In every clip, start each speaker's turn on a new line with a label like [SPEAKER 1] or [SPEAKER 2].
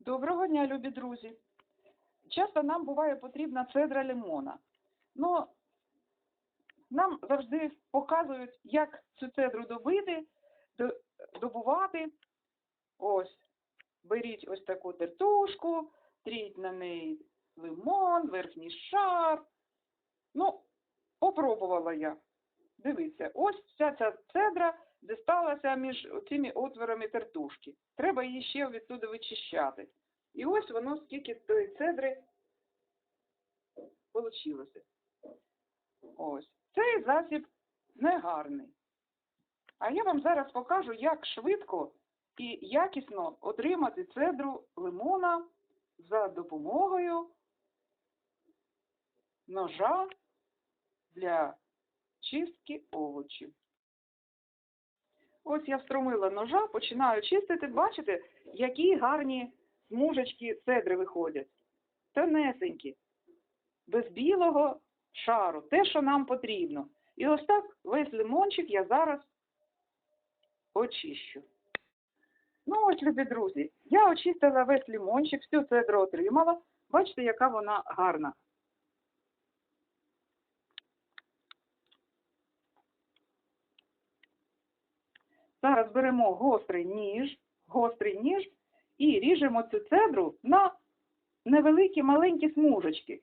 [SPEAKER 1] Доброго дня, любі друзі. Часто нам буває потрібна цедра лимона. Ну, нам завжди показують, як цю цедру добити, добувати. Ось, беріть ось таку тертушку, тріть на неї лимон, верхній шар. Ну, попробувала я. Дивіться, ось вся ця цедра дісталася між цими отворами тертушки. Треба її ще відтуди вичищати. І ось воно скільки тої цедри вийшло. Ось. Цей засіб негарний. А я вам зараз покажу, як швидко і якісно отримати цедру лимона за допомогою ножа для чистки овочів. Ось я встромила ножа, починаю чистити. Бачите, які гарні смужечки цедри виходять. Тонесенькі, без білого шару, те, що нам потрібно. І ось так весь лимончик я зараз очищу. Ну ось, любі друзі, я очистила весь лимончик, всю цедру отримала. Бачите, яка вона гарна. Зараз беремо гострий ніж, гострий ніж і ріжемо цю цедру на невеликі маленькі смужечки.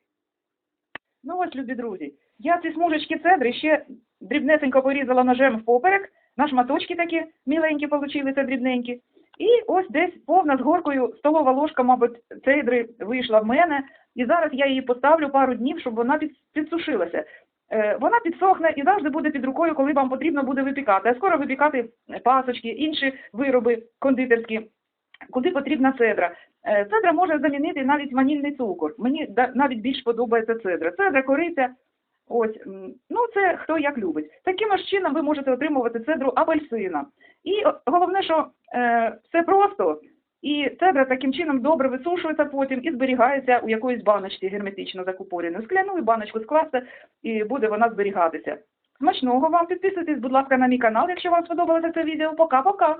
[SPEAKER 1] Ну ось, любі друзі, я ці смужечки цедри ще дрібнесенько порізала ножем впоперек, на шматочки такі міленькі получилися дрібненькі. І ось десь повна з горкою столова ложка, мабуть, цедри вийшла в мене. І зараз я її поставлю пару днів, щоб вона підсушилася. Е, вона підсохне і завжди буде під рукою, коли вам потрібно буде випікати. А скоро випікати пасочки, інші вироби кондитерські, куди потрібна цедра. Е, Цедра може замінити навіть ванільний цукор. Мені навіть більш подобається цедра. Цедра, кориця, ось, ну це хто як любить. Таким ж чином ви можете отримувати цедру апельсина. І головне, що е, все просто, цедра таким чином добре висушується потім і зберігається у якоїсь баночці герметично закупореній. Скляну і баночку скласти, і буде вона зберігатися. Смачного вам, підписуйтесь, будь ласка, на мій канал, якщо вам сподобалося це відео. Пока-пока!